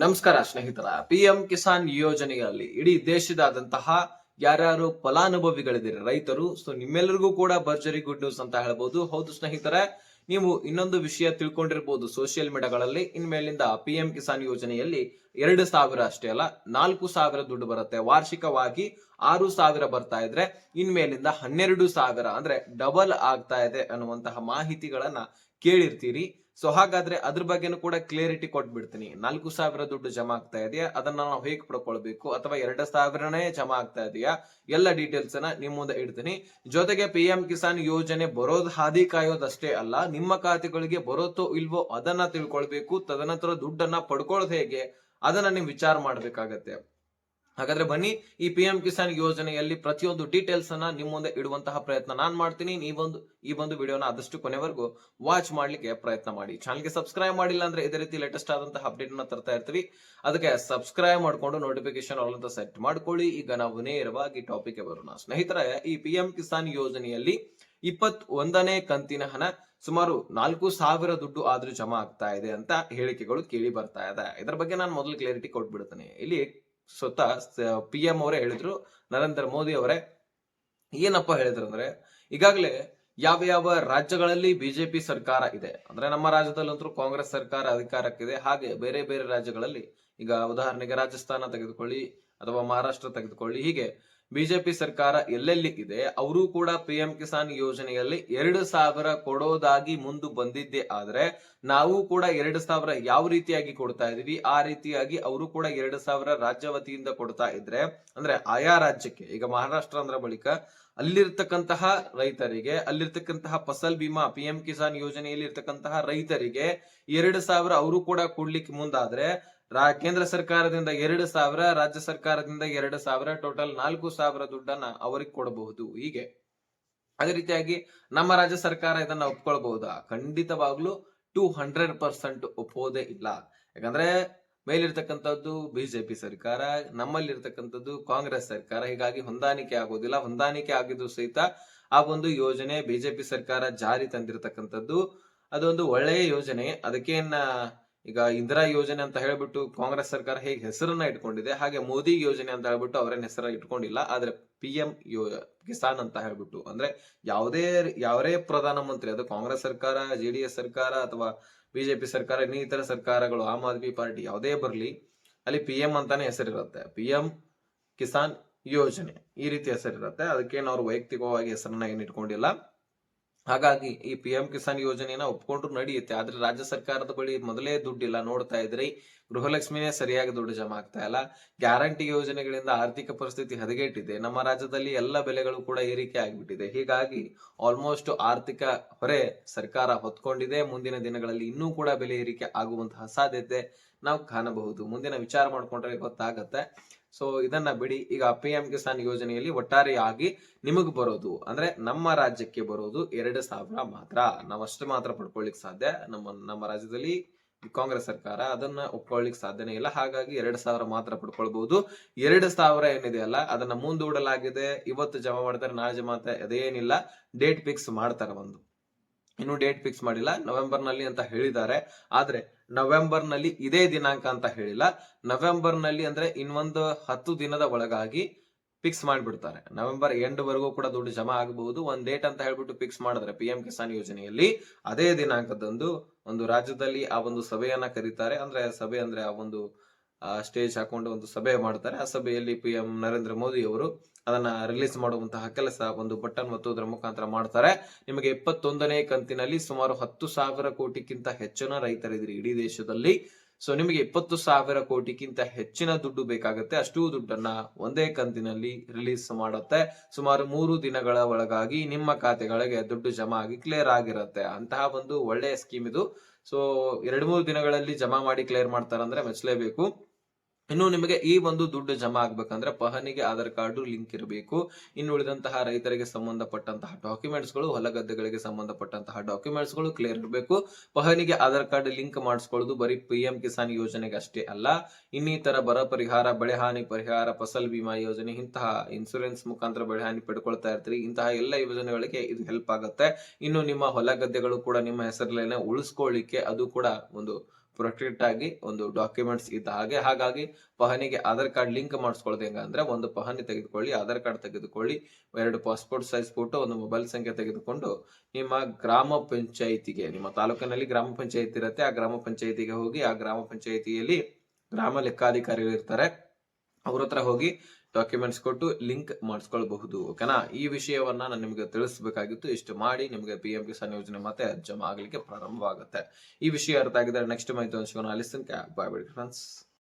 ನಮಸ್ಕಾರ ಸ್ನೇಹಿತರ. ಪಿಎಂ ಕಿಸಾನ್ ಯೋಜನೆಯಲ್ಲಿ ಇಡೀ ದೇಶದಾದಂತಹ ಯಾರ್ಯಾರು ಫಲಾನುಭವಿಗಳಿದ್ದೀರಿ, ರೈತರು ಸೊ ನಿಮ್ಮೆಲ್ಲರಿಗೂ ಕೂಡ ಭರ್ಜರಿ ಗುಡ್ ನ್ಯೂಸ್ ಅಂತ ಹೇಳ್ಬೋದು. ಹೌದು ಸ್ನೇಹಿತರೆ, ನೀವು ಇನ್ನೊಂದು ವಿಷಯ ತಿಳ್ಕೊಂಡಿರ್ಬೋದು ಸೋಷಿಯಲ್ ಮೀಡಿಯಾಗಳಲ್ಲಿ ಇನ್ಮೇಲಿಂದ ಪಿ ಎಂ ಕಿಸಾನ್ ಯೋಜನೆಯಲ್ಲಿ ಎರಡು ಸಾವಿರ ಅಷ್ಟೇ ಅಲ್ಲ, ನಾಲ್ಕು ಸಾವಿರ ದುಡ್ಡು ಬರುತ್ತೆ. ವಾರ್ಷಿಕವಾಗಿ ಆರು ಸಾವಿರ ಬರ್ತಾ ಇದ್ರೆ, ಇನ್ಮೇಲಿಂದ ಹನ್ನೆರಡು ಸಾವಿರ ಅಂದ್ರೆ ಡಬಲ್ ಆಗ್ತಾ ಇದೆ ಅನ್ನುವಂತಹ ಮಾಹಿತಿಗಳನ್ನ ಕೇಳಿರ್ತೀರಿ. ಸೊ ಹಾಗಾದ್ರೆ ಅದ್ರ ಬಗ್ಗೆನೂ ಕೂಡ ಕ್ಲಿಯರಿಟಿ ಕೊಟ್ಬಿಡ್ತೀನಿ. ನಾಲ್ಕು ಸಾವಿರ ದುಡ್ಡು ಜಮಾ ಆಗ್ತಾ ಇದೆಯಾ? ಅದನ್ನ ನಾವು ಹೇಗೆ ಪಡ್ಕೊಳ್ಬೇಕು? ಅಥವಾ ಎರಡು ಸಾವಿರನೇ ಜಮಾ ಆಗ್ತಾ ಇದೆಯಾ? ಎಲ್ಲ ಡೀಟೇಲ್ಸ್ ಅನ್ನ ನಿಮ್ ಮುಂದೆ ಇಡ್ತೀನಿ. ಜೊತೆಗೆ ಪಿ ಎಂ ಕಿಸಾನ್ ಯೋಜನೆ ಬರೋದು ಹಾದಿ ಕಾಯೋದಷ್ಟೇ ಅಲ್ಲ, ನಿಮ್ಮ ಖಾತೆಗಳಿಗೆ ಬರೋತೋ ಇಲ್ವೋ ಅದನ್ನ ತಿಳ್ಕೊಳ್ಬೇಕು, ತದನಂತರ ದುಡ್ಡನ್ನ ಪಡ್ಕೊಳ್ಳೋದು ಹೇಗೆ, ಅದನ್ನ ನೀವು ವಿಚಾರ ಮಾಡ್ಬೇಕಾಗತ್ತೆ. ಹಾಗಾದ್ರೆ ಬನ್ನಿ ಈ ಪಿ ಎಂ ಕಿಸಾನ್ ಯೋಜನೆಯಲ್ಲಿ ಪ್ರತಿಯೊಂದು ಡೀಟೇಲ್ಸ್ ಅನ್ನ ನಿಮ್ಮ ಮುಂದೆ ಇಡುವಂತಹ ಪ್ರಯತ್ನ ನಾನ್ ಮಾಡ್ತೀನಿ. ನೀವೊಂದು ಈ ಒಂದು ವಿಡಿಯೋನ ಆದಷ್ಟು ಕೊನೆವರೆಗೂ ವಾಚ್ ಮಾಡ್ಲಿಕ್ಕೆ ಪ್ರಯತ್ನ ಮಾಡಿ. ಚಾನಲ್ಗೆ ಸಬ್ಸ್ಕ್ರೈಬ್ ಮಾಡಿಲ್ಲ ಅಂದ್ರೆ ಇದೇ ರೀತಿ ಲೇಟೆಸ್ಟ್ ಆದಂತಹ ಅಪ್ಡೇಟ್ ಅನ್ನ ತರ್ತಾ ಇರ್ತೀವಿ. ಅದಕ್ಕೆ ಸಬ್ಸ್ಕ್ರೈಬ್ ಮಾಡಿಕೊಂಡು ನೋಟಿಫಿಕೇಶನ್ ಆಲ್ ಅಂತ ಸೆಟ್ ಮಾಡ್ಕೊಳ್ಳಿ. ಈಗ ನಾವು ನೇರವಾಗಿ ಟಾಪಿಕ್ ಬರೋಣ. ಸ್ನೇಹಿತರ, ಈ ಪಿ ಎಂ ಕಿಸಾನ್ ಯೋಜನೆಯಲ್ಲಿ ಇಪ್ಪತ್ ಒಂದನೇ ಕಂತಿನ ಹಣ ಸುಮಾರು ನಾಲ್ಕು ಸಾವಿರ ದುಡ್ಡು ಆದ್ರೂ ಜಮಾ ಆಗ್ತಾ ಇದೆ ಅಂತ ಹೇಳಿಕೆಗಳು ಕೇಳಿ ಬರ್ತಾ ಇದೆ. ಇದರ ಬಗ್ಗೆ ನಾನು ಮೊದಲು ಕ್ಲಾರಿಟಿ ಕೊಟ್ಬಿಡ್ತೇನೆ. ಇಲ್ಲಿ ಸ್ವತಃ ಪಿ ಎಂ ಅವರೇ ಹೇಳಿದ್ರು, ನರೇಂದ್ರ ಮೋದಿ ಅವರೇ. ಏನಪ್ಪ ಹೇಳಿದ್ರು ಅಂದ್ರೆ ಈಗಾಗಲೇ ಯಾವ ಯಾವ ರಾಜ್ಯಗಳಲ್ಲಿ ಬಿಜೆಪಿ ಸರ್ಕಾರ ಇದೆ, ಅಂದ್ರೆ ನಮ್ಮ ರಾಜ್ಯದಲ್ಲಂತೂ ಕಾಂಗ್ರೆಸ್ ಸರ್ಕಾರ ಅಧಿಕಾರಕ್ಕಿದೆ, ಹಾಗೆ ಬೇರೆ ಬೇರೆ ರಾಜ್ಯಗಳಲ್ಲಿ, ಈಗ ಉದಾಹರಣೆಗೆ ರಾಜಸ್ಥಾನ ತೆಗೆದುಕೊಳ್ಳಿ ಅಥವಾ ಮಹಾರಾಷ್ಟ್ರ ತೆಗೆದುಕೊಳ್ಳಿ. ಹೀಗೆ ಬಿಜೆಪಿ ಸರ್ಕಾರ ಎಲ್ಲೆಲ್ಲಿ ಇದೆ, ಅವರು ಕೂಡ ಪಿ ಎಂ ಕಿಸಾನ್ ಯೋಜನೆಯಲ್ಲಿ ಎರಡು ಸಾವಿರ ಕೊಡೋದಾಗಿ ಮುಂದೆ ಬಂದಿದ್ದೆ ಆದ್ರೆ ನಾವು ಕೂಡ ಎರಡು ಸಾವಿರ ಯಾವ ರೀತಿಯಾಗಿ ಕೊಡ್ತಾ ಇದೀವಿ ಆ ರೀತಿಯಾಗಿ ಅವರು ಕೂಡ ಎರಡು ಸಾವಿರ ರಾಜ್ಯ ವತಿಯಿಂದ ಕೊಡ್ತಾ ಇದ್ರೆ, ಅಂದ್ರೆ ಆಯಾ ರಾಜ್ಯಕ್ಕೆ, ಈಗ ಮಹಾರಾಷ್ಟ್ರ ಅಂದ್ರ ಬಳಿಕ ಅಲ್ಲಿರ್ತಕ್ಕಂತಹ ರೈತರಿಗೆ, ಅಲ್ಲಿರ್ತಕ್ಕಂತಹ ಫಸಲ್ ಬಿಮಾ ಪಿ ಎಂ ಕಿಸಾನ್ ಯೋಜನೆಯಲ್ಲಿ ಇರ್ತಕ್ಕಂತಹ ರೈತರಿಗೆ ಎರಡು ಸಾವಿರ ಅವರು ಕೂಡ ಕೊಡ್ಲಿಕ್ಕೆ ಮುಂದಾದ್ರೆ ರಾ, ಕೇಂದ್ರ ಸರ್ಕಾರದಿಂದ ಎರಡು ಸಾವಿರ, ರಾಜ್ಯ ಸರ್ಕಾರದಿಂದ ಎರಡು ಸಾವಿರ, ಟೋಟಲ್ ನಾಲ್ಕು ಸಾವಿರ ದುಡ್ಡನ್ನ ಅವರಿಗೆ ಕೊಡಬಹುದು. ಹೀಗೆ. ಅದೇ ರೀತಿಯಾಗಿ ನಮ್ಮ ರಾಜ್ಯ ಸರ್ಕಾರ ಇದನ್ನ ಒಪ್ಕೊಳ್ಬಹುದಾ? ಖಂಡಿತವಾಗ್ಲೂ ಟೂ ಹಂಡ್ರೆಡ್ ಪರ್ಸೆಂಟ್ ಒಪ್ಪೋದೇ ಇಲ್ಲ. ಯಾಕಂದ್ರೆ ಮೇಲಿರ್ತಕ್ಕಂಥದ್ದು ಬಿಜೆಪಿ ಸರ್ಕಾರ, ನಮ್ಮಲ್ಲಿರ್ತಕ್ಕಂಥದ್ದು ಕಾಂಗ್ರೆಸ್ ಸರ್ಕಾರ, ಹೀಗಾಗಿ ಹೊಂದಾಣಿಕೆ ಆಗೋದಿಲ್ಲ. ಹೊಂದಾಣಿಕೆ ಆಗಿದ್ದು ಸಹಿತ ಆ ಒಂದು ಯೋಜನೆ ಬಿಜೆಪಿ ಸರ್ಕಾರ ಜಾರಿ ತಂದಿರತಕ್ಕಂಥದ್ದು, ಅದೊಂದು ಒಳ್ಳೆಯ ಯೋಜನೆ. ಅದಕ್ಕೇನ ಈಗ ಇಂದಿರಾ ಯೋಜನೆ ಅಂತ ಹೇಳ್ಬಿಟ್ಟು ಕಾಂಗ್ರೆಸ್ ಸರ್ಕಾರ ಹೇಗೆ ಹೆಸರನ್ನ ಇಟ್ಕೊಂಡಿದೆ, ಹಾಗೆ ಮೋದಿ ಯೋಜನೆ ಅಂತ ಹೇಳ್ಬಿಟ್ಟು ಅವರೇನ್ ಹೆಸರ ಇಟ್ಕೊಂಡಿಲ್ಲ, ಆದ್ರೆ ಪಿ ಎಂ ಯೋ, ಕಿಸಾನ್ ಅಂತ ಹೇಳ್ಬಿಟ್ಟು, ಅಂದ್ರೆ ಯಾವುದೇ ಯಾವೇ ಪ್ರಧಾನ ಮಂತ್ರಿ ಅದು ಕಾಂಗ್ರೆಸ್ ಸರ್ಕಾರ, ಜೆ ಡಿ ಎಸ್ ಸರ್ಕಾರ ಅಥವಾ ಬಿಜೆಪಿ ಸರ್ಕಾರ ಇನ್ನಿತರ ಸರ್ಕಾರಗಳು, ಆಮ್ ಆದ್ಮಿ ಪಾರ್ಟಿ ಯಾವುದೇ ಬರಲಿ, ಅಲ್ಲಿ ಪಿ ಎಂ ಅಂತಾನೆ ಹೆಸರಿರುತ್ತೆ. ಪಿ ಎಂ ಕಿಸಾನ್ ಯೋಜನೆ ಈ ರೀತಿ ಹೆಸರಿರುತ್ತೆ. ಅದಕ್ಕೇನು ಅವ್ರು ವೈಯಕ್ತಿಕವಾಗಿ ಹೆಸರನ್ನ ಏನ್ ಇಟ್ಕೊಂಡಿಲ್ಲ. ಹಾಗಾಗಿ ಈ ಪಿ ಎಂ ಕಿಸಾನ್ ಯೋಜನೆಯನ್ನ ಒಪ್ಕೊಂಡ್ರು ನಡೆಯುತ್ತೆ. ಆದ್ರೆ ರಾಜ್ಯ ಸರ್ಕಾರದ ಬಳಿ ಮೊದಲೇ ದುಡ್ಡಿಲ್ಲ. ನೋಡ್ತಾ ಇದ್ರಿ, ಗೃಹಲಕ್ಷ್ಮಿನೇ ಸರಿಯಾಗಿ ದುಡ್ಡು ಜಮಾ ಆಗ್ತಾ ಇಲ್ಲ. ಗ್ಯಾರಂಟಿ ಯೋಜನೆಗಳಿಂದ ಆರ್ಥಿಕ ಪರಿಸ್ಥಿತಿ ಹದಗೆಟ್ಟಿದೆ. ನಮ್ಮ ರಾಜ್ಯದಲ್ಲಿ ಎಲ್ಲ ಬೆಲೆಗಳು ಕೂಡ ಏರಿಕೆ ಆಗಿಬಿಟ್ಟಿದೆ. ಹೀಗಾಗಿ ಆಲ್ಮೋಸ್ಟ್ ಆರ್ಥಿಕ ಹೊರೆ ಸರ್ಕಾರ ಹೊತ್ಕೊಂಡಿದೆ. ಮುಂದಿನ ದಿನಗಳಲ್ಲಿ ಇನ್ನೂ ಕೂಡ ಬೆಲೆ ಏರಿಕೆ ಆಗುವಂತಹ ಸಾಧ್ಯತೆ ನಾವು ಕಾಣಬಹುದು. ಮುಂದಿನ ವಿಚಾರ ಮಾಡ್ಕೊಂಡ್ರೆ ಗೊತ್ತಾಗತ್ತೆ. ಸೊ ಇದನ್ನ ಬಿಡಿ. ಈಗ ಪಿ ಎಂ ಕಿಸಾನ್ ಯೋಜನೆಯಲ್ಲಿ ಒಟ್ಟಾರೆಯಾಗಿ ನಿಮಗ್ ಬರೋದು, ಅಂದ್ರೆ ನಮ್ಮ ರಾಜ್ಯಕ್ಕೆ ಬರೋದು ಎರಡು ಸಾವಿರ ಮಾತ್ರ. ನಾವಷ್ಟು ಮಾತ್ರ ಪಡ್ಕೊಳ್ಳಿಕ್ ಸಾಧ್ಯ. ನಮ್ಮ ನಮ್ಮ ರಾಜ್ಯದಲ್ಲಿ ಕಾಂಗ್ರೆಸ್ ಸರ್ಕಾರ ಅದನ್ನ ಒಪ್ಕೊಳ್ಳಿಕ್ ಸಾಧ್ಯನೇ ಇಲ್ಲ. ಹಾಗಾಗಿ ಎರಡು ಸಾವಿರ ಮಾತ್ರ ಪಡ್ಕೊಳ್ಬಹುದು. ಎರಡು ಸಾವಿರ ಏನಿದೆ ಅಲ್ಲ, ಅದನ್ನ ಮುಂದೂಡಲಾಗಿದೆ. ಇವತ್ತು ಜಮಾ ಮಾಡ್ತಾರೆ, ನಾಳೆ ಜಮಾ ಅದೇನಿಲ್ಲ. ಡೇಟ್ ಫಿಕ್ಸ್ ಮಾಡ್ತಾರೆ ಒಂದು. ಇನ್ನು ಡೇಟ್ ಫಿಕ್ಸ್ ಮಾಡಿಲ್ಲ. ನವೆಂಬರ್ನಲ್ಲಿ ಅಂತ ಹೇಳಿದ್ದಾರೆ. ಆದ್ರೆ ನವೆಂಬರ್ನಲ್ಲಿ ಇದೇ ದಿನಾಂಕ ಅಂತ ಹೇಳಿಲ್ಲ. ನವೆಂಬರ್ನಲ್ಲಿ ಅಂದ್ರೆ ಇನ್ನೊಂದು ಹತ್ತು ದಿನದ ಒಳಗಾಗಿ ಫಿಕ್ಸ್ ಮಾಡಿಬಿಡ್ತಾರೆ. ನವೆಂಬರ್ ಎಂಡ್ ವರೆಗೂ ಕೂಡ ದುಡ್ಡು ಜಮಾ ಆಗಬಹುದು. ಒಂದ್ ಡೇಟ್ ಅಂತ ಹೇಳ್ಬಿಟ್ಟು ಫಿಕ್ಸ್ ಮಾಡಿದ್ರೆ ಪಿ ಎಂ ಕಿಸಾನ್ ಯೋಜನೆಯಲ್ಲಿ ಅದೇ ದಿನಾಂಕದಂದು ಒಂದು ರಾಜ್ಯದಲ್ಲಿ ಆ ಒಂದು ಸಭೆಯನ್ನ ಕರೀತಾರೆ. ಅಂದ್ರೆ ಸಭೆ ಅಂದ್ರೆ ಆ ಒಂದು ಸ್ಟೇಜ್ ಹಾಕೊಂಡು ಒಂದು ಸಭೆ ಮಾಡ್ತಾರೆ. ಆ ಸಭೆಯಲ್ಲಿ ಪಿ ಎಂ ನರೇಂದ್ರ ಮೋದಿ ಅವರು ಅದನ್ನ ರಿಲೀಸ್ ಮಾಡುವಂತಹ ಕೆಲಸ ಒಂದು ಬಟನ್ ಒತ್ತುವುದರ ಮುಖಾಂತರ ಮಾಡ್ತಾರೆ. ನಿಮಗೆ ಇಪ್ಪತ್ತೊಂದನೇ ಕಂತಿನಲ್ಲಿ ಸುಮಾರು ಹತ್ತು ಸಾವಿರ ಕೋಟಿಗಿಂತ ಹೆಚ್ಚಿನ ರೈತರಿದ್ರಿ ಇಡೀ ದೇಶದಲ್ಲಿ. ಸೊ ನಿಮಗೆ ಇಪ್ಪತ್ತು ಸಾವಿರ ಕೋಟಿಗಿಂತ ಹೆಚ್ಚಿನ ದುಡ್ಡು ಬೇಕಾಗುತ್ತೆ. ಅಷ್ಟು ದುಡ್ಡನ್ನ ಒಂದೇ ಕಂತಿನಲ್ಲಿ ರಿಲೀಸ್ ಮಾಡುತ್ತೆ. ಸುಮಾರು ಮೂರು ದಿನಗಳ ಒಳಗಾಗಿ ನಿಮ್ಮ ಖಾತೆಗಳಿಗೆ ದುಡ್ಡು ಜಮಾ ಆಗಿ ಕ್ಲಿಯರ್ ಆಗಿರುತ್ತೆ. ಅಂತಹ ಒಂದು ಒಳ್ಳೆಯ ಸ್ಕೀಮ್ ಇದು. ಸೊ ಎರಡು ಮೂರು ದಿನಗಳಲ್ಲಿ ಜಮಾ ಮಾಡಿ ಕ್ಲಿಯರ್ ಮಾಡ್ತಾರಂದ್ರೆ ಮೆಚ್ಚಲೇಬೇಕು. ಇನ್ನು ನಿಮಗೆ ಈ ಒಂದು ದುಡ್ಡು ಜಮಾ ಆಗ್ಬೇಕಂದ್ರೆ ಪಹನಿಗೆ ಆಧಾರ್ ಕಾರ್ಡ್, ಲಿಂಕ್ ಇರಬೇಕು. ಇನ್ನು ಉಳಿದಂತಹ ರೈತರಿಗೆ ಸಂಬಂಧಪಟ್ಟಂತಹ ಡಾಕ್ಯುಮೆಂಟ್ಸ್ಗಳು, ಹೊಲ ಗದ್ದೆಗಳಿಗೆ ಸಂಬಂಧಪಟ್ಟಂತಹ ಡಾಕ್ಯುಮೆಂಟ್ಸ್ಗಳು ಕ್ಲಿಯರ್ ಇರಬೇಕು. ಪಹನಿಗೆ ಆಧಾರ್ ಕಾರ್ಡ್ ಲಿಂಕ್ ಮಾಡಿಸ್ಕೊಳ್ಳೋದು ಬರೀ ಪಿ ಎಂ ಕಿಸಾನ್ ಯೋಜನೆಗೆ ಅಷ್ಟೇ ಅಲ್ಲ, ಇನ್ನಿತರ ಬರ ಪರಿಹಾರ, ಬೆಳೆ ಹಾನಿ ಪರಿಹಾರ, ಫಸಲ್ ಬಿಮಾ ಯೋಜನೆ, ಇಂತಹ ಇನ್ಸೂರೆನ್ಸ್ ಮುಖಾಂತರ ಬೆಳೆ ಹಾನಿ ಪಡ್ಕೊಳ್ತಾ ಇರ್ತೀರಿ. ಇಂತಹ ಎಲ್ಲ ಯೋಜನೆಗಳಿಗೆ ಇದು ಹೆಲ್ಪ್ ಆಗುತ್ತೆ. ಇನ್ನು ನಿಮ್ಮ ಹೊಲ ಗದ್ದೆಗಳು ಕೂಡ ನಿಮ್ಮ ಹೆಸರಲ್ಲೇನೆ ಉಳಿಸ್ಕೊಳ್ಳಿಕ್ಕೆ ಅದು ಕೂಡ ಒಂದು ಪ್ರೊಟೆಕ್ಟ್ ಆಗಿ ಒಂದು ಡಾಕ್ಯುಮೆಂಟ್ಸ್ ಇದ್ದ ಹಾಗೆ. ಹಾಗಾಗಿ ಪಹನಿಗೆ ಆಧಾರ್ ಕಾರ್ಡ್ ಲಿಂಕ್ ಮಾಡಿಸ್ಕೊಳ್ಳೋದು ಹೆಂಗ ಅಂದ್ರೆ ಒಂದು ಪಹನಿ ತೆಗೆದುಕೊಳ್ಳಿ, ಆಧಾರ್ ಕಾರ್ಡ್ ತೆಗೆದುಕೊಳ್ಳಿ, ಎರಡು ಪಾಸ್ಪೋರ್ಟ್ ಸೈಜ್ ಫೋಟೋ ಒಂದು ಮೊಬೈಲ್ ಸಂಖ್ಯೆ ತೆಗೆದುಕೊಂಡು ನಿಮ್ಮ ಗ್ರಾಮ ಪಂಚಾಯಿತಿಗೆ, ನಿಮ್ಮ ತಾಲೂಕಿನಲ್ಲಿ ಗ್ರಾಮ ಪಂಚಾಯಿತಿ ಇರುತ್ತೆ. ಆ ಗ್ರಾಮ ಪಂಚಾಯಿತಿಗೆ ಹೋಗಿ ಆ ಗ್ರಾಮ ಪಂಚಾಯಿತಿಯಲ್ಲಿ ಗ್ರಾಮ ಲೆಕ್ಕಾಧಿಕಾರಿಗಳು ಇರ್ತಾರೆ ಅವ್ರ ಹತ್ರ ಹೋಗಿ ಡಾಕ್ಯುಮೆಂಟ್ಸ್ ಕೊಟ್ಟು ಲಿಂಕ್ ಮಾಡಿಸ್ಕೊಳ್ಬಹುದು ಓಕೆನಾ ಈ ವಿಷಯವನ್ನ ನಾನು ನಿಮಗೆ ತಿಳಿಸಬೇಕಾಗಿತ್ತು. ಇಷ್ಟು ಮಾಡಿ ನಿಮಗೆ ಪಿ ಎಂ ಕಿಸಾನ್ ಯೋಜನೆ ಮತ್ತೆ ಜಮಾ ಆಗ್ಲಿಕ್ಕೆ ಪ್ರಾರಂಭವಾಗುತ್ತೆ. ಈ ವಿಷಯ ಅರ್ಥ ಆಗಿದ್ರೆ ನೆಕ್ಸ್ಟ್ ಮಾಹಿತಿ ಅಲಿಸನ್ ಅಲಿಸ್ತೇನೆ ಬಾಯ್ ಬಿಡಿ ಫ್ರೆಂಡ್ಸ್